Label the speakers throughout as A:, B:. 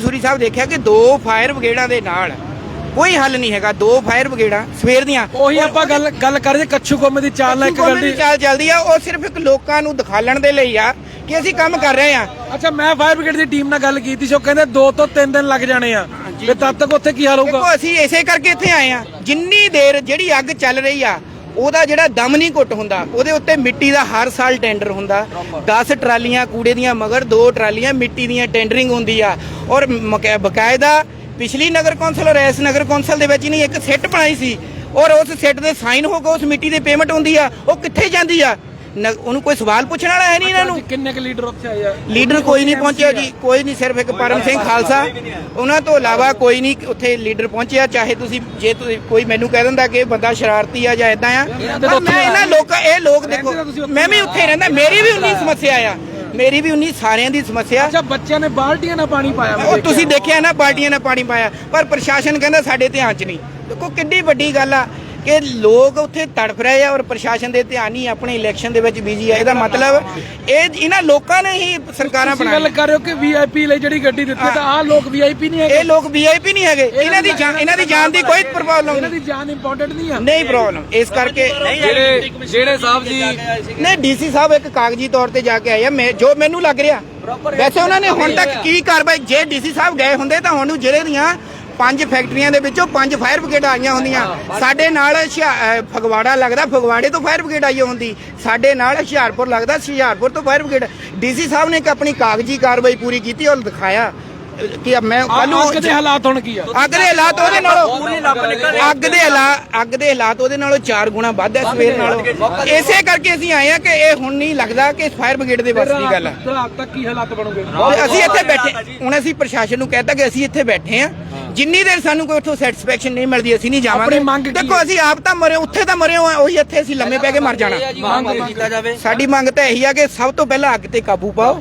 A: ਸੂਰੀ ਸਾਹਿਬ ਦੇਖਿਆ ਕਿ ਦੋ ਫਾਇਰ ਬ੍ਰਿਗੇਡਾਂ ਦੇ ਨਾਲ ਕੋਈ ਹੱਲ ਨਹੀਂ ਹੈਗਾ ਦੋ ਫਾਇਰ ਬ੍ਰਿਗੇਡਾਂ ਸਵੇਰ ਦੀਆਂ।
B: ਉਹੀ ਆਪਾਂ ਗੱਲ ਗੱਲ ਕਰ ਰਹੇ ਕੱਛੂ ਕੋਮੇ ਦੀ ਚਾਲ ਨਾਲ ਇੱਕ ਗੱਲ ਦੀ
A: ਚਾਲ ਚੱਲਦੀ ਆ ਉਹ ਸਿਰਫ ਇੱਕ ਲੋਕਾਂ ਨੂੰ ਦਿਖਾਲਣ ਦੇ ਲਈ ਆ ਕਿ ਅਸੀਂ ਕੰਮ ਕਰ ਰਹੇ ਆ
B: ਅੱਛਾ ਮੈਂ ਫਾਇਰ ਬ੍ਰਿਗੇਡ ਦੀ ਟੀਮ ਨਾਲ ਗੱਲ ਕੀਤੀ ਸੀ ਉਹ ਕਹਿੰਦੇ 2 ਤੋਂ 3 ਦਿਨ ਲੱਗ ਜਾਣੇ ਆ। ਤੇ ਤਦ ਤੱਕ ਉੱਥੇ ਕੀ ਹਾਲ ਹੋਊਗਾ?
A: ਦੇਖੋ ਅਸੀਂ ਇਸੇ ਕਰਕੇ ਇੱਥੇ ਆਏ ਆ ਜਿੰਨੀ ਦੇਰ ਜਿਹੜੀ ਅੱਗ ਚੱਲ ਰਹੀ ਆ ਉਹਦਾ ਜਿਹੜਾ ਦਮ ਨਹੀਂ ਘੁੱਟ ਹੁੰਦਾ, ਉਹਦੇ ਉੱਤੇ ਮਿੱਟੀ ਦਾ ਹਰ ਸਾਲ ਟੈਂਡਰ ਹੁੰਦਾ। 10 ਟਰਾਲੀਆਂ ਕੂੜੇ ਦੀਆਂ ਮਗਰ, ਦੋ ਟਰਾਲੀਆਂ ਮਿੱਟੀ ਦੀਆਂ ਟੈਂਡਰਿੰਗ ਹੁੰਦੀ ਆ। ਔਰ ਮਕਾ- ਬਕਾਇਦਾ ਪਿਛਲੀ ਨਗਰ ਕੌਂਸਲ ਔਰ ਇਸ ਨਗਰ ਕੌਂਸਲ ਦੇ ਵਿੱਚ ਹੀ ਨਹੀਂ, ਇੱਕ ਸੈੱਟ ਬਣਾਈ ਸੀ। ਔਰ ਉਸ ਸੈੱਟ ਦੇ ਸਾਈਨ ਹੋ ਕੇ ਉਸ ਮਿੱਟੀ ਦੀ ਪੇਮੈਂਟ ਹੁੰਦੀ ਆ, ਉਹ ਕਿੱਥੇ ਜਾਂਦੀ ਆ? ਨ- ਉਹਨੂੰ ਕੋਈ ਸਵਾਲ ਪੁੱਛਣ ਵਾਲਾ ਹੈ ਨਹੀਂ ਇਹਨਾਂ ਨੂੰ?
B: ਕਿੰਨੇ ਕੁ ਲੀਡਰ ਉੱਥੇ ਆਏ ਆ?
A: ਲੀਡਰ ਕੋਈ ਨਹੀਂ ਪਹੁੰਚਿਆ ਜੀ ਕੋਈ ਨਹੀਂ ਸਿਰਫ ਇੱਕ ਪਰਮ ਸਿੰਘ ਖਾਲਸਾ। ਉਹਨਾਂ ਤੋਂ ਇਲਾਵਾ ਕੋਈ ਨਹੀਂ ਉੱਥੇ ਲੀਡਰ ਪਹੁੰਚਿਆ ਚਾਹੇ ਤੁਸੀਂ ਜੇ ਤੁਸੀਂ ਕੋਈ ਮੈਨੂੰ ਕਹਿ ਦਿੰਦਾ ਕਿ ਇਹ ਬੰਦਾ ਸ਼ਰਾਰਤੀ ਆ ਜਾਂ ਇਦਾਂ ਆ ਪਰ ਮੈਂ ਇਹਨਾਂ ਲੋਕ ਇਹ ਲੋਕ ਦੇਖੋ ਮੈਂ ਵੀ ਉੱਥੇ ਰਹਿੰਦਾ ਮੇਰੀ ਵੀ ਉਨੀ ਸਮੱਸਿਆ ਆ। ਮੇਰੀ ਵੀ ਉਨੀ ਸਾਰਿਆਂ ਦੀ ਸਮੱਸਿਆ।
B: ਅੱਛਾ ਬੱਚਿਆਂ ਨੇ ਬਾਲਟੀਆਂ ਨਾਲ ਪਾਣੀ ਪਾਇਆ ਮੈਂ
A: ਉਹ
B: ਦੇਖਿਆ।
A: ਤੁਸੀਂ ਦੇਖਿਆ ਨਾ ਪਾਰਟੀਆਂ ਨੇ ਪਾਣੀ ਪਾਇਆ ਪਰ ਪ੍ਰਸ਼ਾਸਨ ਕਹਿੰਦਾ ਸਾਡੇ ਧਿਆਨ 'ਚ ਨਹੀਂ। ਦੇਖੋ ਕਿੱਡੀ ਵੱਡੀ ਗੱਲ ਆ। ਕਿ ਲੋਕ ਉੱਥੇ ਤੜਫ ਰਹੇ ਆ ਔਰ ਪ੍ਰਸ਼ਾਸਨ ਦੇ ਧਿਆਨ ਨਹੀਂ ਆਪਣੇ ਇਲੈਕਸ਼ਨ ਦੇ ਵਿੱਚ ਬਿਜ਼ੀ ਆ। ਇਹਦਾ ਮਤਲਬ ਇਹ ਇਹਨਾਂ ਲੋਕਾਂ ਨੇ ਹੀ ਸਰਕਾਰਾਂ
B: ਤੁਸੀਂ ਗੱਲ
A: ਬਣਾਈਆਂ
B: ਕਰ ਰਹੇ ਹੋ ਕਿ ਵੀਆਈਪੀ ਲਈ ਜਿਹੜੀ ਗੱਡੀ ਦਿੱਤੀ ਹੈ, ਤਾਂ ਆਹ ਲੋਕ ਵੀਆਈਪੀ ਨਹੀਂ ਹੈਗੇ?
A: ਇਹ ਲੋਕ ਵੀਆਈਪੀ ਨਹੀਂ ਹੈਗੇ। ਇਹਨਾਂ ਦੀ ਜਾਨ ਇਹਨਾਂ ਦੀ ਜਾਨ ਦੀ ਕੋਈ ਪ੍ਰੋਬਲਮ
B: ਇਹਨਾਂ
A: ਨਹੀਂ
B: ਦੀ ਜਾਨ ਇੰਪੋਰਟੈਂਟ ਨਹੀਂ ਆ।
A: ਨਹੀਂ ਪ੍ਰੋਬਲਮ ਇਸ ਕਰਕੇ
B: ਜਿਹੜੇ ਜਿਹੜੇ ਸਾਹਿਬ ਜੀ
A: ਨਹੀਂ ਡੀਸੀ ਸਾਹਿਬ ਇੱਕ ਕਾਗਜ਼ੀ ਤੌਰ ਤੇ ਜਾ ਕੇ ਆਏ ਆ। ਮੈਂ ਜੋ ਮੈਨੂੰ ਲੱਗ ਰਿਹਾ। ਵੈਸੇ ਉਹਨਾਂ ਨੇ ਹੁਣ ਤੱਕ ਕੀ ਕਾਰਵਾਈ ਜੇ ਡੀਸੀ ਸਾਹਿਬ ਗਏ ਹੁੰਦੇ ਤਾਂ ਹੁਣ ਨੂੰ ਜ਼ਿਲ੍ਹੇ ਦੀਆਂ ਪੰਜ ਫੈਕਟਰੀਆਂ ਦੇ ਵਿੱਚੋਂ ਪੰਜ ਫਾਇਰ ਬ੍ਰਿਗੇਡ ਆਈਆਂ ਹੁੰਦੀਆਂ। ਸਾਡੇ ਨਾਲ ਹੁਸ਼ਿਆ- ਫਗਵਾੜਾ ਲੱਗਦਾ, ਫਗਵਾੜੇ ਤੋਂ ਫਾਇਰ ਬ੍ਰਿਗੇਡ ਆਈ ਹੁੰਦੀ। ਸਾਡੇ ਨਾਲ ਹੁਸ਼ਿਆਰਪੁਰ ਲੱਗਦਾ, ਹੁਸ਼ਿਆਰਪੁਰ ਤੋਂ ਫਾਇਰ ਬ੍ਰਿਗੇਡ। ਡੀਸੀ ਸਾਹਿਬ ਨੇ ਇੱਕ ਆਪਣੀ ਕਾਗਜ਼ੀ ਕਾਰਵਾਈ ਪੂਰੀ ਕੀਤੀ ਔਰ ਦਿਖਾਇਆ। ਕਿ ਮੈਂ ਕੱਲ ਨੂੰ
B: ਅੱਗ ਦੇ ਹਾਲਾਤ ਹੁਣ ਕੀ ਆ?
A: ਅੱਗ ਦੇ ਹਾਲਾਤ ਉਹਦੇ ਨਾਲੋਂ ਅੱਗ ਦੇ ਹਾਲਾਤ ਅੱਗ ਦੇ ਹਾਲਾਤ ਉਹਦੇ ਨਾਲੋਂ 4 ਗੁਣਾ ਵੱਧ ਹੈ ਸਵੇਰ ਨਾਲੋਂ। ਇਸੇ ਕਰਕੇ ਅਸੀਂ ਆਏ ਆ ਕਿ ਇਹ ਹੁਣ ਨਹੀਂ ਲੱਗਦਾ ਕਿ ਫਾਇਰ ਬ੍ਰਿਗੇਡ ਦੇ ਵੱਸ ਦੀ ਗੱਲ ਆ।
B: ਰਾਤ ਤੱਕ ਕੀ ਹਾਲਾਤ ਬਣੋਗੇ?
A: ਅਸੀਂ ਇੱਥੇ ਬੈਠੇ ਹੁਣ ਅਸੀਂ ਪ੍ਰਸ਼ਾਸਨ ਨੂੰ ਕਹਿਤਾ ਕਿ ਅਸੀਂ ਇੱਥੇ ਬੈਠੇ ਆ। ਜਿੰਨੀ ਦੇਰ ਸਾਨੂੰ ਕੋਈ ਉੱਥੋਂ ਸੈਟੀਸਫੈਕਸ਼ਨ ਨਹੀਂ ਮਿਲਦੀ ਅਸੀਂ ਨਹੀਂ ਜਾਵਾਂਗੇ।
B: ਆਪਣੀ ਮੰਗ ਕੀ
A: ਦੇਖੋ
B: ਹੈ?
A: ਅਸੀਂ ਆਪ ਤਾਂ ਮਰੇ ਉੱਥੇ ਤਾਂ ਮਰੇ ਹੋਏ ਆ ਉਹੀ ਇੱਥੇ ਅਸੀਂ ਲੰਮੇ ਪੈ ਕੇ ਮਰ ਜਾਣਾ।
C: ਕੀਤਾ ਜਾਵੇ।
A: ਸਾਡੀ ਮੰਗ ਤਾਂ ਇਹੀ ਆ ਕਿ ਸਭ ਤੋਂ ਪਹਿਲਾਂ ਅੱਗ ਤੇ ਕਾਬੂ ਪਾਓ।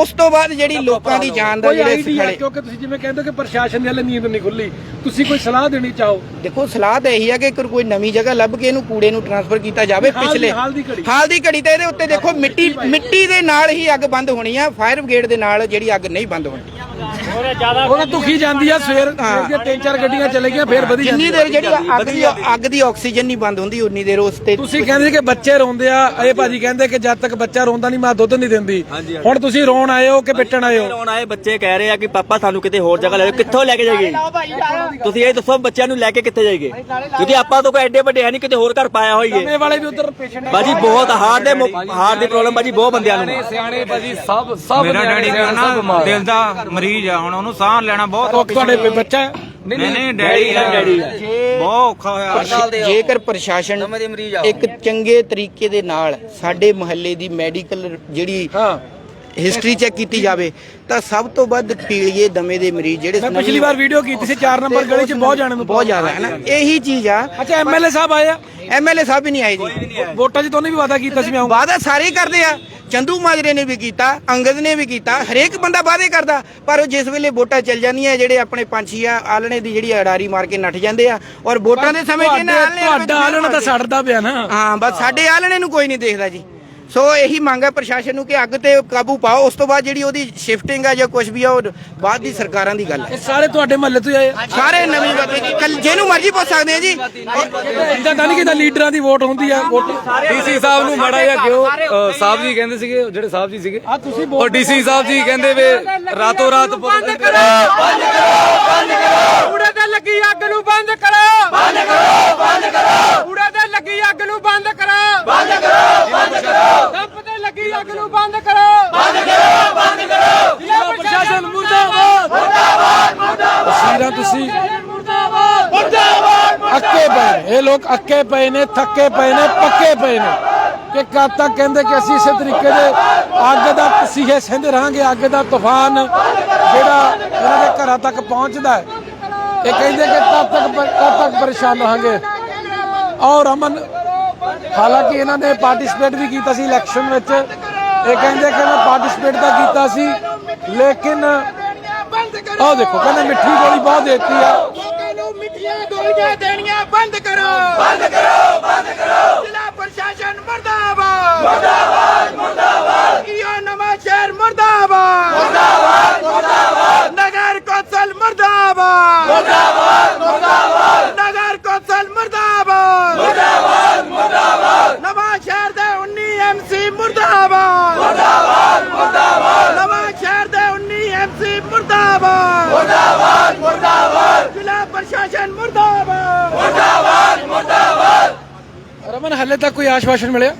A: ਉਸ ਤੋਂ ਬਾਅਦ ਜਿਹੜੀ ਲੋਕਾਂ ਦੀ ਜਾਨ ਦਾ ਜਿਹੜੇ ਸਖਾਲੇ
B: ਕਿਉਂਕਿ ਤੁਸੀਂ ਜਿਵੇਂ ਕਹਿੰਦੇ ਹੋ ਕਿ ਪ੍ਰਸ਼ਾਸਨ ਦੀ ਹਲੇ ਨੀਂਦ ਨਹੀਂ ਖੁੱਲੀ ਤੁਸੀਂ ਕੋਈ ਸਲਾਹ ਦੇਣੀ ਚਾਹੋ?
A: ਦੇਖੋ ਸਲਾਹ ਤਾਂ ਇਹੀ ਆ ਕਿ ਕੋਈ ਨਵੀਂ ਜਗ੍ਹਾ ਲੱਭ ਕੇ ਇਹਨੂੰ ਕੂੜੇ ਨੂੰ ਟ੍ਰਾਂਸਫਰ ਕੀਤਾ ਜਾਵੇ ਪਿਛਲੇ।
B: ਹਾਲ ਦੀ ਘੜੀ।
A: ਹਾਲ ਦੀ ਘੜੀ ਤੇ ਇਹਦੇ ਉੱਤੇ ਦੇਖੋ ਮਿੱਟੀ ਮਿੱਟੀ ਦੇ ਨਾਲ ਹੀ ਅੱਗ ਬੰਦ ਹੋਣੀ ਆ। ਫਾਇਰ ਬ੍ਰਿਗੇਡ ਦੇ ਨਾਲ ਜਿਹੜੀ ਅੱਗ ਨਹੀਂ ਬੰਦ ਹੋਣੀ।
B: ਉਹ ਤਾਂ ਦੁਖੀ ਜਾਂਦੀ ਆ ਸਵੇਰ ਸਵੇਰ ਦੀਆਂ ਤਿੰਨ ਚਾਰ ਗੱਡੀਆਂ ਚਲੇ ਗਈਆਂ ਫੇਰ ਵਧੀ
A: ਜਿੰਨੀ
B: ਜਾਂਦੀ
A: ਦੇਰ ਜਿਹੜੀ ਅੱਗ ਦੀ ਅੱਗ ਦੀ ਆਕਸੀਜਨ ਨਹੀਂ ਬੰਦ ਹੁੰਦੀ ਉਨੀ ਦੇਰ ਉਸ ਤੇ
B: ਤੁਸੀਂ ਕਹਿੰਦੇ ਕਿ ਬੱਚੇ ਰੋਂਦੇ ਆ ਇਹ ਭਾਜੀ ਕਹਿੰਦੇ ਕਿ ਜਦ ਤੱਕ ਬੱਚਾ ਰੋਂਦਾ ਨਹੀਂ ਮਾਂ ਦੁੱਧ ਨਹੀਂ ਦਿੰਦੀ। ਹੁਣ ਤੁਸੀਂ ਰੋਣ ਆਏ ਹੋ ਕਿ ਪਿੱਟਣ ਆਏ ਹੋ?
C: ਹੁਣ ਆਏ ਬੱਚੇ ਕਹਿ ਰਹੇ ਆ ਕਿ ਪਾਪਾ ਸਾਨੂੰ ਕਿਤੇ ਹੋਰ ਜਗ੍ਹਾ ਲੈ ਜਾਓ ਕਿੱਥੋਂ ਲੈ ਕੇ ਜਾਈਏ? ਤੁਸੀਂ ਇਹ ਦੱਸੋ ਬੱਚਿਆਂ ਨੂੰ ਲੈ ਕੇ ਕਿੱਥੇ ਜਾਈਏ? ਕਿਉਂਕਿ ਆਪਾਂ ਤਾਂ ਕੋਈ ਐਡੇ ਵੱਡੇ ਹੈ ਨਹੀਂ ਕਿਤੇ ਹੋਰ ਘਰ ਪਾਇਆ ਹੋਈਏ।
B: ਵਾਲੇ ਵੀ ਉਧਰ ਪੇਸ਼ੈਂਟ
C: ਬਾਜੀ ਬਹੁਤ ਹਾਰਟ ਦੇ ਹਾਰਟ ਦੀ ਪ੍ਰੋਬਲਮ ਬਾਜੀ ਬਹੁਤ ਬੰਦਿਆਂ ਨੂੰ।
B: ਸਿਆਣੇ ਭਾਜੀ ਸਭ ਸਭ
D: ਮੇਰਾ ਡੈਡੀ ਦਾ ਨਾ ਦਿਲ ਦਾ ਮਰੀਜ਼ ਆ। ਹੁਣ ਉਹਨੂੰ ਸਾਹ ਲੈਣਾ ਬਹੁਤ
B: ਤੁਹਾਡੇ ਕੋਈ ਬੱਚਾ? ਹੈ?
D: ਨਹੀਂ ਨਹੀਂ ਡੈਡੀ ਆ ਬਹੁਤ ਔਖਾ ਹੋਇਆ।
A: ਜੇਕਰ ਪ੍ਰਸ਼ਾਸਨ ਇੱਕ ਚੰਗੇ ਤਰੀਕੇ ਦੇ ਨਾਲ ਸਾਡੇ ਮੁਹੱਲੇ ਦੀ ਮੈਡੀਕਲ ਜਿਹੜੀ
B: ਹਾਂ।
A: ਹਿਸਟਰੀ ਚੈੱਕ ਕੀਤੀ ਜਾਵੇ ਤਾਂ ਸਭ ਤੋਂ ਵੱਧ ਪੀਲੀਏ ਦਮੇ ਦੇ ਮਰੀਜ਼ ਜਿਹੜੇ
B: ਮੈਂ ਪਿਛਲੀ ਵਾਰ ਵੀਡੀਓ ਕੀਤੀ ਸੀ 4 ਨੰਬਰ ਗਲੀ 'ਚ ਬਹੁਤ ਜਾਣੇ ਨੂੰ
A: ਬਹੁਤ ਜ਼ਿਆਦਾ ਹੈ ਨਾ। ਇਹੀ ਚੀਜ਼ ਆ।
B: ਅੱਛਾ ਐਮਐਲਏ ਸਾਹਿਬ ਆਏ ਆ।
A: ਐਮਐਲਏ ਸਾਹਿਬ ਵੀ ਨਹੀਂ ਆਏ ਜੀ।
B: ਵੋਟਾਂ 'ਚ ਉਹਨੇ ਵੀ ਵਾਅਦਾ ਕੀਤਾ ਸੀ ਮੈਂ ਆਊਂਗਾ।
A: ਵਾਅਦਾ ਸਾਰੇ ਹੀ ਕਰਦੇ ਆ। ਚੰਦੂ ਮਾਜਰੇ ਨੇ ਵੀ ਕੀਤਾ ਅੰਗਦ ਨੇ ਵੀ ਕੀਤਾ ਹਰੇਕ ਬੰਦਾ ਵਾਅਦੇ ਕਰਦਾ ਪਰ ਉਹ ਜਿਸ ਵੇਲੇ ਵੋਟਾਂ ਚੱਲ ਜਾਂਦੀਆਂ ਜਿਹੜੇ ਆਪਣੇ ਪੰਛੀ ਆ ਆਲਣੇ ਦੀ ਜਿਹੜੀ ਅਡਾਰੀ ਮਾਰ ਕੇ ਨੱਠ ਜਾਂਦੇ ਆ ਔਰ ਵੋਟਾਂ ਦੇ ਸਮੇਂ ਕਿ ਨਾ ਆਲਣੇ
B: ਤੁਹਾਡਾ ਆਲਣ ਤਾਂ ਸੜਦਾ ਪਿਆ ਨਾ।
A: ਹਾਂ ਬਸ ਸਾਡੇ ਆਲਣੇ ਨੂੰ ਕੋਈ ਨਹੀਂ ਦੇਖਦਾ ਜੀ। ਸੋ ਇਹੀ ਮੰਗ ਹੈ ਪ੍ਰਸ਼ਾਸਨ ਨੂੰ ਕਿ ਅੱਗ ਤੇ ਕਾਬੂ ਪਾਓ। ਉਸ ਤੋਂ ਬਾਅਦ ਜਿਹੜੀ ਉਹਦੀ ਸ਼ਿਫਟਿੰਗ ਆ ਜਾਂ ਕੁਝ ਵੀ ਆ ਉਹ ਬਾਅਦ ਦੀ ਸਰਕਾਰਾਂ ਦੀ ਗੱਲ ਹੈ।
B: ਇਹ ਸਾਰੇ ਤੁਹਾਡੇ ਮਹੱਲੇ ਤੋਂ ਹੀ ਆਏ
A: ਸਾਰੇ ਨਵੀਂ ਕੱਲ ਜਿਹਨੂੰ ਮਰਜ਼ੀ ਪੁੱਛ ਸਕਦੇ ਆ ਜੀ।
B: ਇਦਾਂ ਤਾਂ ਨਹੀਂ ਕਿ ਲੀਡਰਾਂ ਦੀ ਵੋਟ ਹੁੰਦੀ ਆ? ਵੋਟ
E: ਡੀਸੀ ਸਾਹਿਬ ਨੂੰ ਮਾੜਾ ਜਿਹਾ ਕਿਉਂ ਸਾਹਿਬ ਜੀ ਕਹਿੰਦੇ ਸੀਗੇ ਜਿਹੜੇ ਸਾਹਿਬ ਜੀ ਸੀਗੇ।
B: ਆ ਤੁਸੀਂ
E: ਔਰ ਡੀਸੀ ਸਾਹਿਬ ਜੀ ਕਹਿੰਦੇ ਵੇ ਰਾਤੋਂ ਰਾਤ
B: ਬੰਦ ਕਰੋ ਬੰਦ ਕਰੋ ਬੰਦ ਕਰੋ। ਕੂੜੇ ਤੇ ਲੱਗੀ ਅੱਗ ਨੂੰ ਬੰਦ ਕਰੋ ਬੰਦ ਕਰੋ ਬੰਦ ਕਰੋ ਕੂੜੇ ਤੇ ਲੱਗੀ ਅੱਗ ਨੂੰ ਬੰਦ ਕਰੋ ਬੰਦ ਕਰੋ ਬੰਦ ਕਰੋ ਡੰਪ ਤੇ ਲੱਗੀ ਅੱਗ ਨੂੰ ਬੰਦ ਕਰੋ ਬੰਦ ਕਰੋ ਬੰਦ ਕਰੋ ਜ਼ਿਲ੍ਹਾ ਪ੍ਰਸ਼ਾਸਨ ਮੁਰਦਾਬਾਦ ਮੁਰਦਾਬਾਦ ਮੁਰਦਾਬਾਦ ਤਸਵੀਰਾਂ ਤੁਸੀਂ ਮੁਰਦਾਬਾਦ ਮੁਰਦਾਬਾਦ ਅੱਕੇ ਪਏ ਨੇ ਇਹ ਲੋਕ ਅੱਕੇ ਪਏ ਨੇ ਥੱਕੇ ਪਏ ਨੇ ਪੱਕੇ ਪਏ ਨੇ ਕਿ ਕਦ ਤੱਕ ਕਹਿੰਦੇ ਕਿ ਅਸੀਂ ਇਸੇ ਤਰੀਕੇ ਦੇ ਅੱਗ ਦਾ ਤਸੀਹੇ ਸਹਿੰਦੇ ਰਹਾਂਗੇ ਅੱਗ ਦਾ ਤੂਫਾਨ ਜਿਹੜਾ ਇਹਨਾਂ ਦੇ ਘਰਾਂ ਤੱਕ ਪਹੁੰਚਦਾ ਹੈ। ਇਹ ਕਹਿੰਦੇ ਕਿ ਤਦ ਤੱਕ ਕਦ ਤੱਕ ਪਰੇਸ਼ਾਨ ਰਹਾਂਗੇ। ਔਰ ਅਮਨ ਹਾਲਾਂਕਿ ਇਹਨਾਂ ਨੇ ਪਾਰਟਿਸਿਪੇਟ ਵੀ ਕੀਤਾ ਸੀ ਇਲੈਕਸ਼ਨ ਵਿੱਚ। ਇਹ ਕਹਿੰਦੇ ਕਿ ਮੈਂ ਪਾਰਟਿਸਿਪੇਟ ਤਾਂ ਕੀਤਾ ਸੀ ਲੇਕਿਨ ਆਹ ਦੇਖੋ ਕਹਿੰਦੇ ਮਿੱਠੀ ਗੋਲੀ ਬਹੁਤ ਦੇਤੀ ਆ।
A: ਲੋਕਾਂ ਨੂੰ ਮਿੱਠੀਆਂ ਗੋਲੀਆਂ ਦੇਣੀਆਂ ਬੰਦ ਕਰੋ। ਬੰਦ ਕਰੋ ਬੰਦ ਕਰੋ। ਜ਼ਿਲ੍ਹਾ ਪ੍ਰਸ਼ਾਸਨ ਮਰਦਾਬਾਦ। ਮਰਦਾਬਾਦ ਮਰਦਾਬਾਦ। ਕੀਓ ਨਵਾਂ ਸ਼ਹਿਰ ਮਰਦਾਬਾਦ। ਮਰਦਾਬਾਦ ਮਰਦਾਬਾਦ। ਨਗਰ ਮੁਰਦਾਬਾਦ ਮੁਰਦਾਬਾਦ। ਮੁਰਦਾਬਾਦ ਨਗਰ ਕੌਂਸਲ ਮੁਰਦਾਬਾਦ ਮੁਰਦਾਬਾਦ ਮੁਰਦਾਬਾਦ ਨਵਾਂ ਸ਼ਹਿਰ ਦੇ 19 ਐਮਸੀ ਮੁਰਦਾਬਾਦ ਮੁਰਦਾਬਾਦ ਮੁਰਦਾਬਾਦ ਨਵਾਂ ਸ਼ਹਿਰ ਦੇ 19 ਐਮਸੀ ਮੁਰਦਾਬਾਦ ਮੁਰਦਾਬਾਦ ਮੁਰਦਾਬਾਦ ਜ਼ਿਲ੍ਹਾ ਪ੍ਰਸ਼ਾਸਨ ਮੁਰਦਾਬਾਦ
B: ਰਮਨ ਹੱਲੇ ਤੱਕ ਕੋਈ ਆਸ਼ਵਾਸਨ ਮਿਲਿਆ?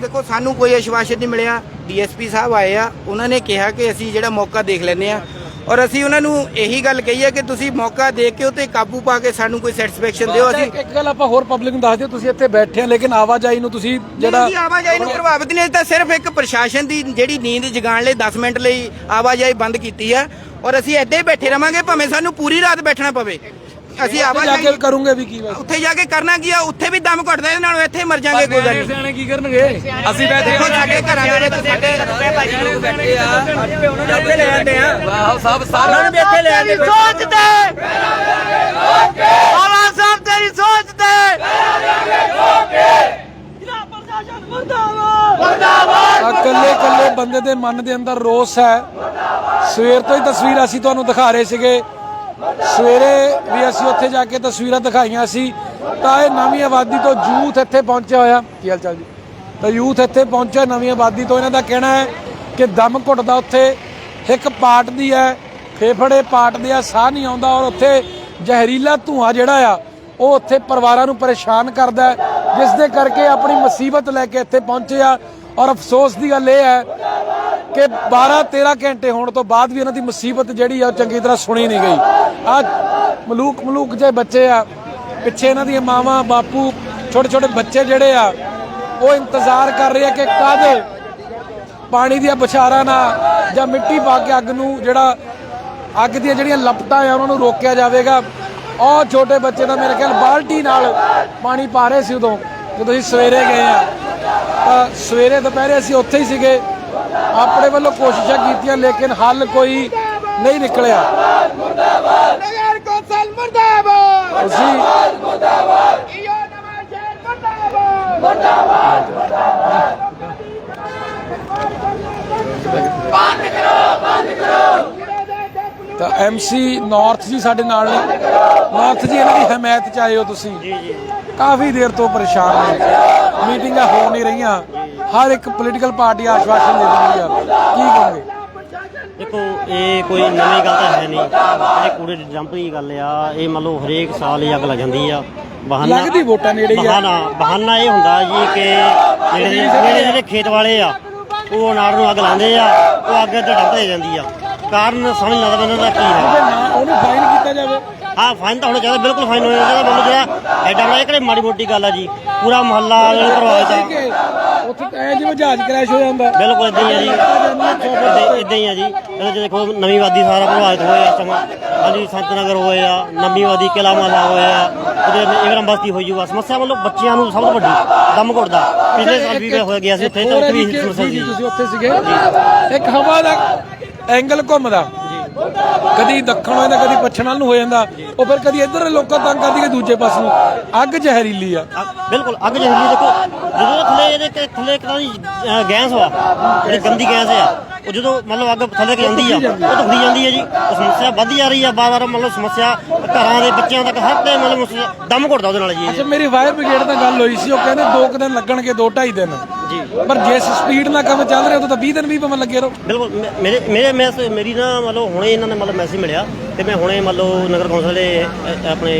A: ਦੇਖੋ ਸਾਨੂੰ ਕੋਈ ਆਸ਼ਵਾਸਨ ਨਹੀਂ ਮਿਲਿਆ। ਡੀਐਸਪੀ ਸਾਹਿਬ ਆਏ ਆ ਉਹਨਾਂ ਨੇ ਕਿਹਾ ਕਿ ਅਸੀਂ ਜਿਹੜਾ ਮੌਕਾ ਦੇਖ ਲੈਂਦੇ ਆ ਔਰ ਅਸੀਂ ਉਹਨਾਂ ਨੂੰ ਇਹੀ ਗੱਲ ਕਹੀ ਹੈ ਕਿ ਤੁਸੀਂ ਮੌਕਾ ਦੇਖ ਕੇ ਉਤੇ ਕਾਬੂ ਪਾ ਕੇ ਸਾਨੂੰ ਕੋਈ ਸੈਟੀਸਫੈਕਸ਼ਨ ਦਿਓ। ਅਸੀਂ
B: ਇੱਕ ਗੱਲ ਆਪਾਂ ਹੋਰ ਪਬਲਿਕ ਨੂੰ ਦੱਸ ਦਿਓ ਤੁਸੀਂ ਇੱਥੇ ਬੈਠੇ ਆ ਲੇਕਿਨ ਆਵਾਜਾਈ ਨੂੰ ਤੁਸੀਂ
A: ਜਿਹੜਾ
B: ਜਿਹੜਾ
A: ਆਵਾਜਾਈ ਨੂੰ ਪ੍ਰਭਾਵਿਤ ਨਹੀਂ ਤਾਂ ਸਿਰਫ ਇੱਕ ਪ੍ਰਸ਼ਾਸਨ ਦੀ ਜਿਹੜੀ ਨੀਂਦ ਜਗਾਉਣ ਲਈ 10 ਮਿੰਟ ਲਈ ਆਵਾਜਾਈ ਬੰਦ ਕੀਤੀ ਆ। ਔਰ ਅਸੀਂ ਇੱਦਾਂ ਹੀ ਬੈਠੇ ਰਵਾਂਗੇ ਭਾਵੇਂ ਸਾਨੂੰ ਪੂਰੀ ਰਾਤ ਬੈਠਣਾ ਪਵੇ। ਅਸੀਂ
B: ਜਾ
A: ਆਵਾਜਾਈ
B: ਕੇ ਕਰੂੰਗੇ ਵੀ ਕੀ ਬਸ।
A: ਉੱਥੇ ਜਾ ਕੇ ਕਰਨਾ ਕੀ ਆ? ਉੱਥੇ ਵੀ ਦਮ ਘੁੱਟਦਾ ਇਹਦੇ ਨਾਲੋਂ ਇੱਥੇ ਮਰ ਜਾਾਂਗੇ ਕੋਈ ਗੱਲ ਨਹੀਂ।
B: ਸਿਆਣੇ ਕੀ ਕਰਨਗੇ? ਅਸੀਂ ਬੈਠੇ
A: ਦੇਖੋ ਸਾਡੇ ਘਰਾਂ ਦੇ ਵਿੱਚ ਸਾਡੇ ਭਾਜੀ ਲੋਕ ਬੈਠੇ ਆ।
C: ਇੱਥੇ ਲੈ ਆਂਦੇ ਆ ਵਾਹ ਸਭ ਸਾਰਿਆਂ ਨੂੰ ਵੀ ਇੱਥੇ ਲੈ ਆਂਦੇ
A: ਸੋਚ ਤੇ ਆਵਾਜ਼ ਸਾਹਿਬ ਤੇਰੀ ਸੋਚ ਤੇ
B: ਆ ਕੱਲੇ ਕੱਲੇ ਬੰਦੇ ਦੇ ਮਨ ਦੇ ਅੰਦਰ ਰੋਸ ਹੈ। ਸਵੇਰ ਤੋਂ ਹੀ ਤਸਵੀਰ ਅਸੀਂ ਤੁਹਾਨੂੰ ਦਿਖਾ ਰਹੇ ਸੀਗੇ। ਸਵੇਰੇ ਵੀ ਅਸੀਂ ਉੱਥੇ ਜਾ ਕੇ ਤਸਵੀਰਾਂ ਦਿਖਾਈਆਂ ਸੀ, ਤਾਂ ਇਹ ਨਵੀਂ ਆਬਾਦੀ ਤੋਂ ਯੂਥ ਇੱਥੇ ਪਹੁੰਚਿਆ ਹੋਇਆ। ਕੀ ਹਾਲ ਚਾਲ ਜੀ? ਤਾਂ ਯੂਥ ਇੱਥੇ ਪਹੁੰਚਿਆ, ਨਵੀਂ ਆਬਾਦੀ ਤੋਂ। ਇਹਨਾਂ ਦਾ ਕਹਿਣਾ ਹੈ ਕਿ ਦਮ ਘੁੱਟਦਾ ਉੱਥੇ। ਇੱਕ ਪਾਰਟ ਦੀ ਹੈ, ਫੇਫੜੇ ਪਾਰਟ ਦੇ ਆ, ਸਾਹ ਨਹੀਂ ਆਉਂਦਾ। ਔਰ ਉੱਥੇ ਜ਼ਹਿਰੀਲਾ ਧੂਆਂ ਜਿਹੜਾ ਆ, ਉਹ ਉੱਥੇ ਪਰਿਵਾਰਾਂ ਨੂੰ ਪਰੇਸ਼ਾਨ ਕਰਦਾ ਜਿਸ ਦੇ ਕਰਕੇ ਆਪਣੀ ਮੁਸੀਬਤ ਲੈ ਕੇ ਇੱਥੇ ਪਹੁੰਚੇ ਆ। ਔਰ ਅਫਸੋਸ ਦੀ ਗੱਲ ਇਹ ਹੈ ਕਿ 12 13 ਘੰਟੇ ਹੋਣ ਤੋਂ ਬਾਅਦ ਵੀ ਇਹਨਾਂ ਦੀ ਮੁਸੀਬਤ ਜਿਹੜੀ ਆ, ਉਹ ਚੰਗੀ ਤਰ੍ਹਾਂ ਸੁਣੀ ਨਹੀਂ ਗਈ। ਆ ਮਲੂਕ ਮਲੂਕ ਜੇ ਬੱਚੇ ਆ, ਪਿੱਛੇ ਇਹਨਾਂ ਦੀਆਂ ਮਾਵਾਂ, ਬਾਪੂ, ਛੋਟੇ ਛੋਟੇ ਬੱਚੇ ਜਿਹੜੇ ਆ, ਉਹ ਇੰਤਜ਼ਾਰ ਕਰ ਰਹੇ ਆ ਕਿ ਕਦ ਪਾਣੀ ਦੀਆਂ ਬਛਾਰਾਂ ਨਾਲ ਜਾਂ ਮਿੱਟੀ ਪਾ ਕੇ ਅੱਗ ਨੂੰ ਜਿਹੜਾ ਅੱਗ ਦੀਆਂ ਜਿਹੜੀਆਂ ਲਪਟਾਂ ਆ, ਉਹਨਾਂ ਨੂੰ ਰੋਕਿਆ ਜਾਵੇਗਾ। ਉਹ ਛੋਟੇ ਬੱਚੇ ਦਾ ਮੇਰੇ ਖਿਆਲ ਬਾਲਟੀ ਨਾਲ ਪਾਣੀ ਪਾ ਰਹੇ ਸੀ ਉਦੋਂ, ਜਦੋਂ ਅਸੀਂ ਸਵੇਰੇ ਗਏ ਆ। ਤਾਂ ਸਵੇਰੇ ਦੁਪਹਿਰੇ ਅਸੀਂ ਉੱਥੇ ਹੀ ਸੀਗੇ। ਆਪਣੇ ਵੱਲੋਂ ਕੋਸ਼ਿਸ਼ਾਂ ਕੀਤੀਆਂ, ਲੇਕਿਨ ਹੱਲ ਕੋਈ ਨਹੀਂ ਨਿਕਲਿਆ। ਅਸੀਂ ਤਾਂ ਐਮਸੀ ਨਾਰਥ ਜੀ ਸਾਡੇ ਨਾਲ ਨੇ। ਨਾਰਥ ਜੀ ਇਹਨਾਂ ਦੀ ਹਮਾਇਤ ਚ ਆਏ ਹੋ ਤੁਸੀਂ। ਜੀ ਜੀ। ਕਾਫੀ ਦੇਰ ਤੋਂ ਪਰੇਸ਼ਾਨ ਨੇ। ਮੀਟਿੰਗਾਂ ਹੋ ਨਹੀਂ ਰਹੀਆਂ। ਹਰ ਇੱਕ ਪੋਲੀਟੀਕਲ ਪਾਰਟੀ ਆਸ਼ਵਾਸਨ ਦੇ ਦਿੰਦੀ ਆ। ਕੀ ਕਹੋਗੇ?
F: ਦੇਖੋ ਇਹ ਕੋਈ ਨਵੀਂ ਗੱਲ ਤਾਂ ਹੈ ਨਹੀਂ। ਇਹ ਕੂੜੇ ਦੇ ਡੰਪ ਦੀ ਗੱਲ ਆ। ਇਹ ਮੰਨ ਲਓ ਹਰੇਕ ਸਾਲ ਹੀ ਅੱਗ ਲੱਗ ਜਾਂਦੀ ਆ। ਬਹਾਨਾ
B: ਲੱਗਦੀ ਵੋਟਾਂ ਨੇੜੇ ਹੀ ਆ।
F: ਬਹਾਨਾ ਬਹਾਨਾ ਇਹ ਹੁੰਦਾ ਜੀ ਕਿ ਜਿਹੜੇ ਜਿਹੜੇ ਜਿਹੜੇ ਖੇਤ ਵਾਲੇ ਆ ਉਹ ਨਾੜ ਨੂੰ ਅੱਗ ਲਾਉਂਦੇ ਆ ਉਹ ਅੱਗ ਤੇ ਡੰਪ ਦੇ ਜਾਂਦੀ ਆ। ਕਾਰਨ ਸਮਝ ਨਹੀਂ ਲੱਗਦਾ ਇਹਨਾਂ ਦਾ ਕੀ ਹੈ
B: ਨਾ ਉਹਨੂੰ ਫਾਈਨ ਕੀਤਾ ਜਾਵੇ।
F: ਹਾਂ ਫਾਈਨ ਤਾਂ ਹੋਣਾ ਚਾਹੀਦਾ ਬਿਲਕੁਲ ਫਾਈਨ ਹੋਣਾ ਚਾਹੀਦਾ ਮਤਲਬ ਜਿਹੜਾ ਐਡਾ ਬੜਾ ਇਹ ਕਿਹੜੇ ਮਾੜੀ ਮੋਟੀ ਗੱਲ ਆ ਜੀ? ਪੂਰਾ ਮੁਹੱਲਾ ਪ੍ਰਭਾਵਿਤ ਆ
B: ਉੱਥੇ ਤਾਂ ਐ ਜਿਵੇਂ ਜਹਾਜ਼ ਕ੍ਰੈਸ਼ ਹੋ ਜਾਂਦਾ।
F: ਬਿਲਕੁਲ ਇਦਾਂ ਹੀ ਆ ਜੀ। ਇਦਾਂ ਹੀ ਆ ਜੀ। ਇਹਦੇ 'ਚ ਦੇਖੋ ਨਵੀਂ ਵਾਦੀ ਸਾਰਾ ਪ੍ਰਭਾਵਿਤ ਹੋਇਆ ਇਸ ਸਮਾਂ। ਹਾਂਜੀ ਸੰਤ ਨਗਰ ਹੋਏ ਆ ਨਵੀਂ ਵਾਦੀ ਕਿਲਾ ਮਹੱਲਾ ਹੋਏ ਆ ਉਹਦੇ ਇਗਰਮ ਬਸਤੀ ਹੋਈ ਜੂਗਾ ਸਮੱਸਿਆ ਮਤਲਬ ਬੱਚਿਆਂ ਨੂੰ ਸਭ ਤੋਂ ਵੱਡੀ ਦਮ ਘੁੱਟਦਾ ਪਿਛਲੇ ਸਾਲ ਵੀ ਹੋਇਆ ਗਿਆ ਸੀ ਉੱਥੇ ਤਾਂ
B: ਹੋਰ
F: ਉੱਥੇ ਵੀ
B: ਜੀ,
F: ਇਹੀ ਸਮੱਸਿਆ
B: ਜੀ,
F: ਸੀ।
B: ਤੁਸੀਂ ਉੱਥੇ ਸੀਗੇ। ਇੱਕ ਹਵਾ ਦਾ ਐਂਗਲ ਘੁੰਮਦਾ। ਕਦੀ ਦੱਖਣ ਹੋ ਜਾਂਦਾ ਕਦੀ ਪੱਛਮ ਵੱਲ ਨੂੰ ਹੋ ਜਾਂਦਾ। ਉਹ ਫਿਰ ਕਦੀ ਇੱਧਰ ਲੋਕਾਂ ਤੰਗ ਕਰਦੀ ਕਿ ਦੂਜੇ ਪਾਸੇ ਨੂੰ। ਅੱਗ ਜ਼ਹਿਰੀਲੀ ਆ।
F: ਅੱਗ- ਬਿਲਕੁਲ ਅੱਗ ਜਹਿਰੀਲੀ ਦੇਖੋ ਜਦੋਂ ਥੱਲੇ ਇਹਦੇ ਕ- ਥੱਲੇ ਇੱਕ ਤਰ੍ਹਾਂ ਦੀ ਅਹ, ਗੈਸ ਵਾ ਜਿਹੜੀ ਗੰਦੀ ਗੈਸ ਆ ਉਹ ਜਦੋਂ ਮਤਲਬ ਅੱਗ ਥੱਲੇ ਜਾਂਦੀ ਆ ਉਹ ਹੁੰਦੀ ਜਾਂਦੀ ਹੈ ਜੀ। ਉਹ ਸਮੱਸਿਆ ਵੱਧਦੀ ਜਾ ਰਹੀ ਆ ਬਾਰ ਬਾਰ ਮਤਲਬ ਸਮੱਸਿਆ ਘਰਾਂ ਦੇ ਬੱਚਿਆਂ ਤੱਕ ਹਰ ਤੇ ਮਤਲਬ ਸਮੱਸਿਆ ਦਮ ਘੁੱਟਦਾ ਉਹਦੇ ਨਾਲ ਜੀ।
B: ਅੱਛਾ ਮੇਰੀ ਫਾਇਰ ਬ੍ਰਿਗੇਡ ਨਾਲ ਗੱਲ ਹੋਈ ਸੀ ਉਹ ਕਹਿੰਦੇ 2 ਕੁ ਦਿਨ ਲੱਗਣਗੇ 2 2.5 ਦਿਨ। ਜੀ। ਪਰ ਜਿਸ ਸਪੀਡ ਨਾਲ ਕੰਮ ਚੱਲ ਰਿਹਾ ਉਹ ਤਾਂ 20 ਦਿਨ ਵੀ ਭਾਵੇਂ ਲੱਗੇ ਰਹੋ।
F: ਬਿਲਕੁਲ ਮੇ- ਮੇਰੇ ਮੇਰੇ ਮੈਸ ਮੇਰੀ ਨਾ ਮਤਲਬ ਹੁਣੇ ਇਹਨਾਂ ਨੇ ਮਤਲਬ ਮੈਸੇਜ ਮਿਲਿਆ ਤੇ ਮੈਂ ਹੁਣੇ ਮਤਲਬ ਨਗਰ ਕੌਂਸਲ ਦੇ ਆਪਣੇ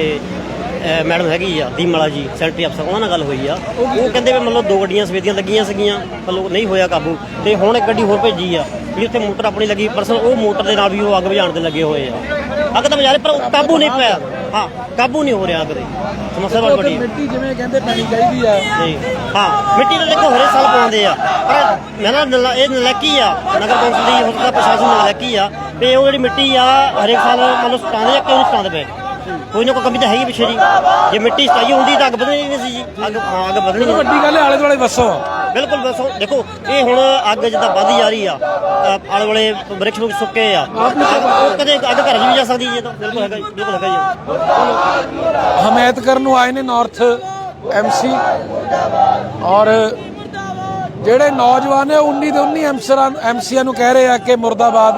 F: ਮੈਡਮ ਹੈਗੀ ਆ ਦੀਮਲਾ ਜੀ ਸੈਕਟਰੀ ਅਫਸਰ ਉਹਨਾਂ ਨਾਲ ਗੱਲ ਹੋਈ ਆ। ਉਹ ਕਹਿੰਦੇ ਵੀ ਮਤਲਬ ਦੋ ਗੱਡੀਆਂ ਸਵੇਦੀਆਂ ਲੱਗੀਆਂ ਸੀਗੀਆਂ ਮਤਲਬ ਨਹੀਂ ਹੋਇਆ ਕਾਬੂ। ਤੇ ਹੁਣ ਇੱਕ ਗੱਡੀ ਹੋਰ ਭੇਜੀ ਆ ਵੀ ਉੱਥੇ ਮੋਟਰ ਆਪਣੀ ਲੱਗੀ ਪਰਸਨ ਉਹ ਮੋਟਰ ਦੇ ਨਾਲ ਵੀ ਉਹ ਅੱਗ ਬੁਝਾਉਣ ਦੇ ਲੱਗੇ ਹੋਏ ਆ। ਅੱਗ ਤਾਂ ਬੁਝਾ ਰਹੇ ਪਰ ਕਾਬੂ ਨਹੀਂ ਪਿਆ। ਹਾਂ ਕਾਬੂ ਨਹੀਂ ਹੋ ਰਿਹਾ ਅੱਗ ਦੇ। ਸਮੱਸਿਆ ਬਹੁਤ ਵੱਡੀ
B: ਮਿੱਟੀ ਜਿਵੇਂ ਕਹਿੰਦੇ ਪੈਣੀ ਚਾਹੀਦੀ ਆ।
F: ਜੀ। ਹਾਂ ਮਿੱਟੀ ਤਾਂ ਦੇਖੋ ਹਰੇ ਸਾਲ ਪਾਉਂਦੇ ਆ ਪਰ ਮੈਂ ਨਾ ਇਹ ਨਲੈਕੀ ਆ ਨਗਰ ਕੌਂਸਲ ਦੀ ਹੁਣ ਦਾ ਪ੍ਰਸ਼ਾਸਨ ਨਲੈਕੀ ਆ ਤੇ ਉਹ ਜਿਹੜੀ ਮਿੱਟੀ ਆ ਹਰੇਕ ਸਾਲ ਮਤਲਬ ਸਟਾਉਂਦੇ ਆ ਕਿਉਂ ਨਹੀਂ ਸਟਾਉਂਦੇ ਪਏ? ਕੋਈ ਨਾ ਕੋਈ ਕਮੀ ਤਾਂ ਹੈਗੀ ਪਿੱਛੇ ਜੀ ਜੇ ਮਿੱਟੀ ਸਟਾਈ ਹੁੰਦੀ ਤਾਂ ਅੱਗ ਵਧਣੀ ਨਹੀਂ ਸੀ ਜੀ। ਅੱਗ ਹਾਂ ਅੱਗ ਵਧਣੀ ਨਹੀਂ
B: ਵੱਡੀ ਗੱਲ ਹੈ ਆਲੇ ਦੁਆਲੇ ਵਸੋ।
F: ਬਿਲਕੁਲ ਉਹ ਦੇਖੋ ਇਹ ਹੁਣ ਅੱਗ ਜਿੱਦਾਂ ਵੱਧਦੀ ਜਾ ਰਹੀ ਆ ਆਲੇ ਵਾਲੇ ਬ੍ਰਿਕਸ਼ ਨੂੰ ਸੁੱਕੇ ਆ। ਉਹ ਕਦੇ ਅੱਗ ਘਰ ਵੀ ਜਾ ਸਕਦੀ ਜੀ ਤਾਂ। ਬਿਲਕੁਲ ਹੈਗਾ ਜੀ ਬਿਲਕੁਲ ਹੈਗਾ ਜੀ।
B: ਹਮਾਇਤ ਕਰਨ ਨੂੰ ਆਏ ਨੇ ਨਾਰਥ ਐਮਸੀ ਔਰ ਜਿਹੜੇ ਨੌਜਵਾਨ ਨੇ ਉਹ 19 ਦੇ 19 ਐਮਸਰਾਂ ਐਮਸੀਆਂ ਨੂੰ ਕਹਿ ਰਹੇ ਆ ਕਿ ਮੁਰਦਾਬਾਦ।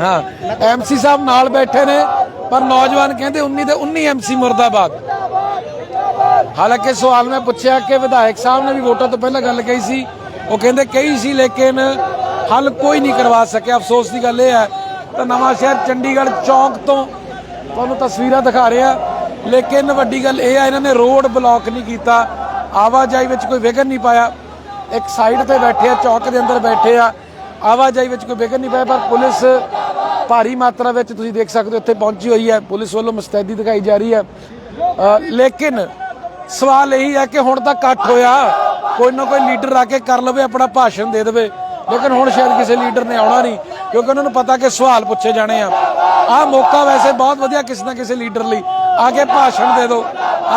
B: ਹਾਂ ਐਮਸੀ ਸਾਹਿਬ ਨਾਲ ਬੈਠੇ ਨੇ। ਪਰ ਨੌਜਵਾਨ ਕਹਿੰਦੇ 19 ਦੇ 19 ਐਮਸੀ ਮੁਰਦਾਬਾਦ। ਹਾਲਾਂਕਿ ਸਵਾਲ ਮੈਂ ਪੁੱਛਿਆ ਕਿ ਵਿਧਾਇਕ ਸਾਹਿਬ ਨੇ ਵੀ ਵੋਟਾਂ ਤੋਂ ਪਹਿਲਾਂ ਗੱਲ ਕਹੀ ਸੀ। ਉਹ ਕਹਿੰਦੇ ਕਹੀ ਸੀ, ਲੇਕਿਨ ਹੱਲ ਕੋਈ ਨਹੀਂ ਕਰਵਾ ਸਕਿਆ। ਅਫਸੋਸ ਦੀ ਗੱਲ ਇਹ ਹੈ, ਤਾਂ ਨਵਾਂ ਸ਼ਹਿਰ ਚੰਡੀਗੜ੍ਹ ਚੌਂਕ ਤੋਂ ਤੁਹਾਨੂੰ ਤਸਵੀਰਾਂ ਦਿਖਾ ਰਿਹਾ। ਲੇਕਿਨ ਵੱਡੀ ਗੱਲ ਇਹ ਹੈ ਇਹਨਾਂ ਨੇ ਰੋਡ ਬਲੌਕ ਨਹੀਂ ਕੀਤਾ। ਆਵਾਜਾਈ ਵਿੱਚ ਕੋਈ ਵਿਘਨ ਨਹੀਂ ਪਾਇਆ। ਇੱਕ ਸਾਈਡ ਤੇ ਬੈਠੇ ਆ, ਚੌਕ ਦੇ ਅੰਦਰ ਬੈਠੇ ਆ। ਆਵਾਜਾਈ ਵਿੱਚ ਕੋਈ ਵਿਘਨ ਨਹੀਂ ਪਿਆ, ਪਰ ਪੁਲਿਸ ਭਾਰੀ ਮਾਤਰਾ ਵਿੱਚ ਤੁਸੀਂ ਦੇਖ ਸਕਦੇ ਹੋ ਇੱਥੇ ਪਹੁੰਚੀ ਹੋਈ ਹੈ। ਪੁਲਿਸ ਵੱਲੋਂ ਮੁਸਤੈਦੀ ਦਿਖਾਈ ਜਾ ਰਹੀ ਹੈ। ਲੇਕਿਨ ਸਵਾਲ ਇਹੀ ਹੈ ਕਿ ਹੁਣ ਤਾਂ ਇਕੱਠ ਹੋਇਆ, ਕੋਈ ਨਾ ਕੋਈ ਲੀਡਰ ਆ ਕੇ ਕਰ ਲਵੇ, ਆਪਣਾ ਭਾਸ਼ਣ ਦੇ ਦੇਵੇ। ਲੇਕਿਨ ਹੁਣ ਸ਼ਾਇਦ ਕਿਸੇ ਲੀਡਰ ਨੇ ਆਉਣਾ ਨਹੀਂ, ਕਿਉਂਕਿ ਉਹਨਾਂ ਨੂੰ ਪਤਾ ਕਿ ਸਵਾਲ ਪੁੱਛੇ ਜਾਣੇ ਆ। ਆਹ ਮੌਕਾ ਵੈਸੇ ਬਹੁਤ ਵਧੀਆ ਕਿਸੇ ਨਾ ਕਿਸੇ ਲੀਡਰ ਲਈ। ਆ ਕੇ ਭਾਸ਼ਣ ਦੇ ਦਿਓ,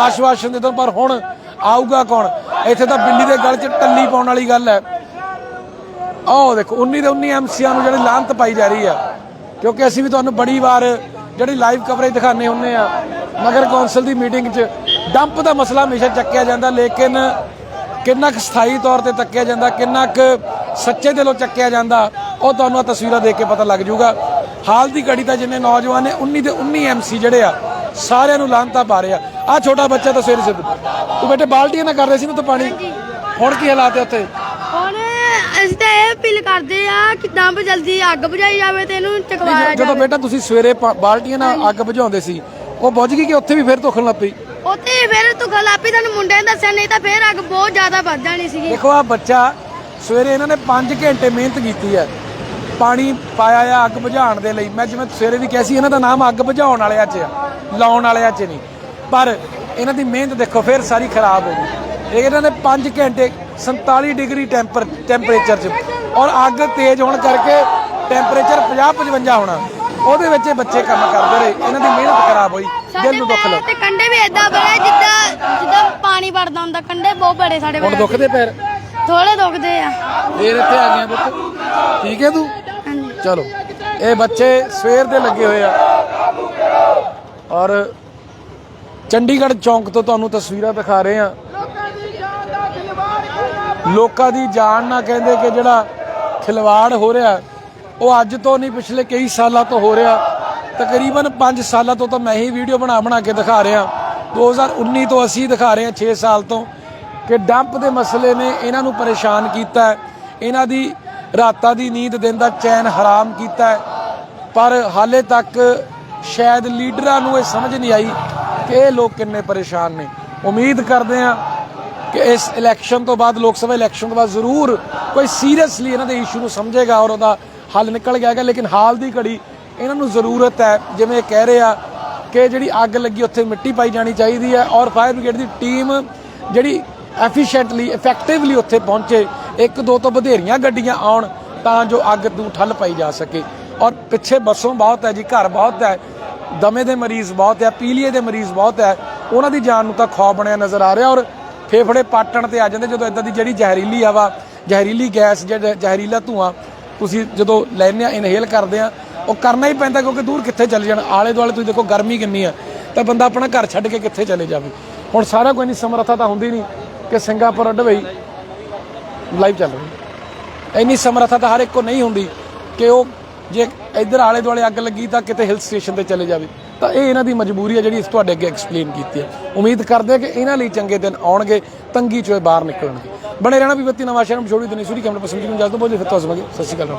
B: ਆਸ਼ਵਾਸਨ ਦੇ ਦਿਓ, ਪਰ ਹੁਣ ਆਊਗਾ ਕੌਣ? ਇੱਥੇ ਤਾਂ ਬਿੱਲੀ ਦੇ ਗਲ 'ਚ ਟੱਲੀ ਪਾਉਣ ਵਾਲੀ ਗੱਲ ਹੈ। ਆਹ ਦੇਖੋ 19 ਦੇ 19 ਐਮਸੀਆਂ ਨੂੰ ਜਿਹੜੀ ਲਾਂਤ ਪਾਈ ਜਾ ਰਹੀ ਆ ਕਿਉਂਕਿ ਅਸੀਂ ਵੀ ਤੁਹਾਨੂੰ ਬੜੀ ਵਾਰ ਜਿਹੜੀ ਲਾਈਵ ਕਵਰੇਜ ਦਿਖਾਣੇ ਹੁੰਨੇ ਆ ਨਗਰ ਕੌਂਸਲ ਦੀ ਮੀਟਿੰਗ 'ਚ ਡੰਪ ਦਾ ਮਸਲਾ ਹਮੇਸ਼ਾ ਚੱਕਿਆ ਜਾਂਦਾ ਲੇਕਿਨ ਕਿੰਨਾ ਕੁ ਸਥਾਈ ਤੌਰ ਤੇ ਚੱਕਿਆ ਜਾਂਦਾ ਕਿੰਨਾ ਕੁ ਸੱਚੇ ਦਿਲੋਂ ਚੱਕਿਆ ਜਾਂਦਾ ਉਹ ਤੁਹਾਨੂੰ ਆ ਤਸਵੀਰਾਂ ਦੇਖ ਕੇ ਪਤਾ ਲੱਗ ਜਾਊਗਾ। ਹਾਲ ਦੀ ਘੜੀ ਤਾਂ ਜਿੰਨੇ ਨੌਜਵਾਨ ਨੇ 19 ਦੇ 19 ਐਮਸੀ ਜਿਹੜੇ ਆ ਸਾਰਿਆਂ ਨੂੰ ਲਾਂਤਾ ਪਾ ਰਿਹਾ ਆ। ਛੋਟਾ ਬੱਚਾ ਤਾਂ ਸਵੇਰੇ ਸਿੱਧ ਤੂੰ ਬੇਟੇ ਬਾਲਟੀਆਂ ਨਾਲ ਕਰ ਰਹੇ ਸੀ ਨਾ ਤੂੰ ਪਾਣੀ? ਹੁਣ ਕੀ ਹਾਲਾਤ ਹੈ ਉੱਥੇ?
G: ਅਪੀਲ ਕਰਦੇ ਆ ਕਿ ਦੰਬ ਜਲਦੀ ਅੱਗ ਬੁਝਾਈ ਜਾਵੇ ਤੇ ਇਹਨੂੰ ਚਕਵਾਇਆ
B: ਜਦੋਂ
G: ਜਾਵੇ।
B: ਬੇਟਾ ਤੁਸੀਂ ਸਵੇਰੇ ਪਾ- ਬਾਲਟੀਆਂ ਨਾਲ ਅੱਗ ਬੁਝਾਉਂਦੇ ਸੀ ਉਹ ਬੁਝ ਗਈ ਕਿ ਉੱਥੇ ਵੀ ਫਿਰ ਧੁਖਣ ਲੱਗ ਪਈ?
G: ਉੱਥੇ ਫਿਰ ਤੂੰ ਗਲਾਪੀ ਤੁਹਾਨੂੰ ਮੁੰਡੇ ਨੇ ਦੱਸਿਆ ਨਹੀਂ ਤਾਂ ਫਿਰ ਅੱਗ ਬਹੁਤ ਜ਼ਿਆਦਾ ਵੱਧ ਜਾਣੀ ਸੀਗੀ।
B: ਦੇਖੋ ਆ ਬੱਚਾ ਸਵੇਰੇ ਇਹਨਾਂ ਨੇ 5 ਘੰਟੇ ਮਿਹਨਤ ਕੀਤੀ ਹੈ ਪਾਣੀ ਪਾਇਆ ਆ ਅੱਗ ਬੁਝਾਉਣ ਦੇ ਲਈ। ਮੈਂ ਜਿਵੇਂ ਸਵੇਰੇ ਵੀ ਕਿਹਾ ਸੀ ਇਹਨਾਂ ਦਾ ਨਾਮ ਅੱਗ ਬੁਝਾਉਣ ਵਾਲਿਆਂ 'ਚ ਆ ਲਾਉਣ ਵਾਲਿਆਂ 'ਚ ਨਹੀਂ। ਪਰ ਇਹਨਾਂ ਦੀ ਮਿਹਨਤ ਦੇਖੋ ਫਿਰ ਸਾਰੀ ਖਰਾਬ ਹੋ ਗਈ। ਇਹ ਇਹਨਾਂ ਨੇ 5 ਘੰਟੇ 47 ਡਿਗਰੀ ਟੈਂਪਰ ਟੈਂਪਰੇਚਰ 'ਚ ਔਰ ਅੱਗ ਤੇਜ਼ ਹੋਣ ਕਰਕੇ ਟੈਂਪਰੇਚਰ 50 55 ਹੋਣਾ। ਉਹਦੇ ਵਿੱਚ ਇਹ ਬੱਚੇ ਕੰਮ ਕਰਦੇ ਰਹੇ। ਇਹਨਾਂ ਦੀ ਮਿਹਨਤ ਖਰਾਬ ਹੋਈ। ਦਿਲ ਨੂੰ ਦੁੱਖ ਲੱਗ
G: ਤੇ ਕੰਡੇ ਵੀ ਏਦਾਂ ਬੜੇ ਜਿੱਦਾਂ ਜਿੱਦਾਂ ਪਾਣੀ ਵੜਦਾ ਹੁੰਦਾ। ਕੰਡੇ ਬਹੁਤ ਬੜੇ ਸਾਡੇ
B: ਹੁਣ ਦੁਖਦੇ ਪੈਰ?
G: ਥੋੜੇ ਦੁਖਦੇ ਆ।
B: ਫੇਰ ਇੱਥੇ ਆ ਗਿਆ ਪੁੱਤ। ਠੀਕ ਹੈ ਤੂੰ?
G: ਹਾਂਜੀ।
B: ਚਲੋ। ਇਹ ਬੱਚੇ ਸਵੇਰ ਦੇ ਲੱਗੇ ਹੋਏ ਆ। ਔਰ ਚੰਡੀਗੜ੍ਹ ਚੌਂਕ ਤੋਂ ਤੁਹਾਨੂੰ ਤਸਵੀਰਾਂ ਦਿਖਾ ਰਹੇ ਆ। ਲੋਕਾਂ ਦੀ ਜਾਨ ਨਾਲ ਕਹਿੰਦੇ ਕਿ ਜਿਹੜਾ ਖਿਲਵਾੜ ਹੋ ਰਿਹਾ। ਉਹ ਅੱਜ ਤੋਂ ਨਹੀਂ, ਪਿਛਲੇ ਕਈ ਸਾਲਾਂ ਤੋਂ ਹੋ ਰਿਹਾ। ਤਕਰੀਬਨ 5 ਸਾਲਾਂ ਤੋਂ ਤਾਂ ਮੈਂ ਹੀ ਵੀਡੀਓ ਬਣਾ ਬਣਾ ਕੇ ਦਿਖਾ ਰਿਹਾ। 2019 ਤੋਂ ਅਸੀਂ ਦਿਖਾ ਰਹੇ ਹਾਂ 6 ਸਾਲ ਤੋਂ ਕਿ ਡੰਪ ਦੇ ਮਸਲੇ ਨੇ ਇਹਨਾਂ ਨੂੰ ਪਰੇਸ਼ਾਨ ਕੀਤਾ ਇਹਨਾਂ ਦੀ ਰਾਤਾਂ ਦੀ ਨੀਂਦ ਦਿਨ ਦਾ ਚੈਨ ਹਰਾਮ ਕੀਤਾ ਪਰ ਹਾਲੇ ਤੱਕ ਸ਼ਾਇਦ ਲੀਡਰਾਂ ਨੂੰ ਇਹ ਸਮਝ ਨਹੀਂ ਆਈ ਕਿ ਇਹ ਲੋਕ ਕਿੰਨੇ ਪਰੇਸ਼ਾਨ ਨੇ। ਉਮੀਦ ਕਰਦੇ ਹਾਂ ਕਿ ਇਸ ਇਲੈਕਸ਼ਨ ਤੋਂ ਬਾਅਦ, ਲੋਕ ਸਭਾ ਇਲੈਕਸ਼ਨ ਤੋਂ ਬਾਅਦ ਜ਼ਰੂਰ ਕੋਈ ਸੀਰੀਅਸਲੀ ਇਹਨਾਂ ਦੇ ਇਸ਼ੂ ਨੂੰ ਸਮਝੇਗਾ ਔਰ ਉਹਦਾ ਹੱਲ ਨਿਕਲ ਜਾਏਗਾ ਲੇਕਿਨ ਹਾਲ ਦੀ ਘੜੀ ਇਹਨਾਂ ਨੂੰ ਜ਼ਰੂਰਤ ਹੈ, ਜਿਵੇਂ ਇਹ ਕਹਿ ਰਹੇ ਆ ਕਿ ਜਿਹੜੀ ਅੱਗ ਲੱਗੀ, ਉੱਥੇ ਮਿੱਟੀ ਪਾਈ ਜਾਣੀ ਚਾਹੀਦੀ ਹੈ ਔਰ ਫਾਇਰ ਬ੍ਰਿਗੇਡ ਦੀ ਟੀਮ ਜਿਹੜੀ ਐਫੀਸ਼ੀਐਂਟਲੀ ਇਫੈਕਟਿਵਲੀ ਉੱਥੇ ਪਹੁੰਚੇ, ਇੱਕ ਦੋ ਤੋਂ ਵਧੇਰੀਆਂ ਗੱਡੀਆਂ ਆਉਣ ਤਾਂ ਜੋ ਅੱਗ ਨੂੰ ਠੱਲ ਪਾਈ ਜਾ ਸਕੇ। ਔਰ ਪਿੱਛੇ ਬੱਸੋਂ ਬਹੁਤ ਹੈ ਜੀ, ਘਰ ਬਹੁਤ ਹੈ, ਦਮੇ ਦੇ ਮਰੀਜ਼ ਬਹੁਤ ਹੈ, ਪੀਲੀਏ ਦੇ ਮਰੀਜ਼ ਬਹੁਤ ਹੈ, ਉਹਨਾਂ ਦੀ ਜਾਨ ਨੂੰ ਤਾਂ ਖੌਫ ਬਣਿਆ ਨਜ਼ਰ ਆ ਰਿਹਾ ਔਰ ਫੇਫੜੇ ਪਾਟਣ ਤੇ ਆ ਜਾਂਦੇ, ਜਦੋਂ ਇਦਾਂ ਦੀ ਜਿਹੜੀ ਜ਼ਹਿਰੀਲੀ ਹਵਾ, ਜ਼ਹਿਰੀਲੀ ਗੈਸ, ਜਿਹੜਾ ਜ਼ਹਿਰੀਲਾ ਧੂਆਂ, ਤੁਸੀਂ ਜਦੋਂ ਲੈਂਦੇ ਆ ਇਨਹੇਲ ਕਰਦੇ ਆ, ਉਹ ਕਰਨਾ ਹੀ ਪੈਂਦਾ ਕਿਉਂਕਿ ਦੂਰ ਕਿੱਥੇ ਚਲੇ ਜਾਣ ਆਲੇ ਦੁਆਲੇ ਤੁਸੀਂ ਦੇਖੋ ਗਰਮੀ ਕਿੰਨੀ ਆ, ਤਾਂ ਬੰਦਾ ਆਪਣਾ ਘਰ ਛੱਡ ਕੇ ਕਿੱਥੇ ਚਲੇ ਜਾਵੇ। ਹੁਣ ਸਾਰਾ ਕੋਈ ਨਹੀਂ, ਸਮਰੱਥਾ ਤਾਂ ਹੁੰਦੀ ਨਹੀਂ ਕਿ ਸਿੰਗਾਪੁਰ ਡਬਈ ਲਾਈਵ ਚੱਲ ਰਹੀ ਇੰਨੀ ਸਮਰੱਥਾ ਤਾਂ ਹਰ ਇੱਕ ਕੋ ਨਹੀਂ ਹੁੰਦੀ ਕਿ ਉਹ ਜੇ ਇੱਧਰ ਆਲੇ ਦੁਆਲੇ ਅੱਗ ਲੱਗੀ ਤਾਂ ਕਿਤੇ ਹਿਲ ਸਟੇਸ਼ਨ ਤੇ ਚਲੇ ਜਾਵੇ। ਤਾਂ ਇਹ ਇਹਨਾਂ ਦੀ ਮਜਬੂਰੀ ਹੈ ਜਿਹੜੀ ਅਸੀਂ ਤੁਹਾਡੇ ਅੱਗੇ ਐਕਸਪਲੇਨ ਕੀਤੀ ਹੈ। ਉਮੀਦ ਕਰਦੇ ਹਾਂ ਕਿ ਇਹਨਾਂ ਲਈ ਚੰਗੇ ਦਿਨ ਆਉਣਗੇ, ਤੰਗੀ ਚੋਂ ਬਾਹਰ ਨਿਕਲਣਗੇ। ਬਣੇ ਰਹਿਣਾ ਵੀ ਬੱਤੀ ਨਵਾਂ ਸ਼ਹਿਰ ਨੂੰ ਛੋੜੀ ਦੇਣੀ ਸੂਰੀ ਕੈਮਰਾ ਪਸੰਦ ਜੀ ਨੂੰ ਜਲਦ ਤੋਂ ਬਹੁਤ ਫਿਰ ਤੋਂ ਸਮਾਂਗੇ ਸਤਿ ਸ਼੍ਰੀ ਅਕਾਲ।